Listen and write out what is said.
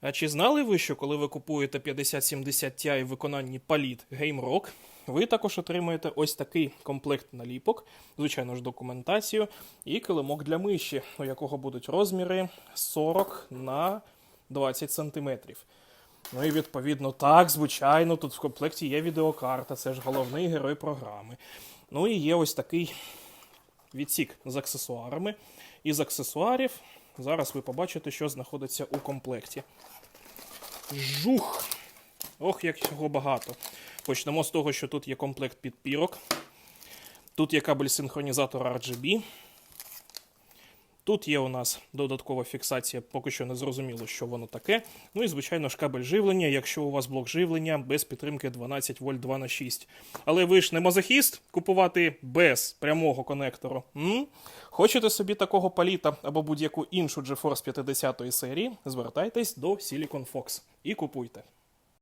А чи знали ви, що коли ви купуєте 5070 Ti в виконанні Palit Game Rock, ви також отримуєте ось такий комплект наліпок, звичайно ж, документацію і килимок для миші, у якого будуть розміри 40 на 20 сантиметрів. Ну і відповідно, так, звичайно, тут в комплекті є відеокарта, це ж головний герой програми. Ну і є ось такий відсік з аксесуарами. Із аксесуарів зараз ви побачите, що знаходиться у комплекті. Жух! Ох, як його багато. Почнемо з того, що тут є комплект підпірок. Тут є кабель синхронізатора RGB. Тут є у нас додаткова фіксація, поки що не зрозуміло, що воно таке. Ну і, звичайно ж, кабель живлення, якщо у вас блок живлення без підтримки 12 вольт 2 на 6. Але ви ж не мазохіст купувати без прямого конектору. М? Хочете собі такого паліта або будь-яку іншу GeForce 50 серії, звертайтесь до Silicon Fox і купуйте.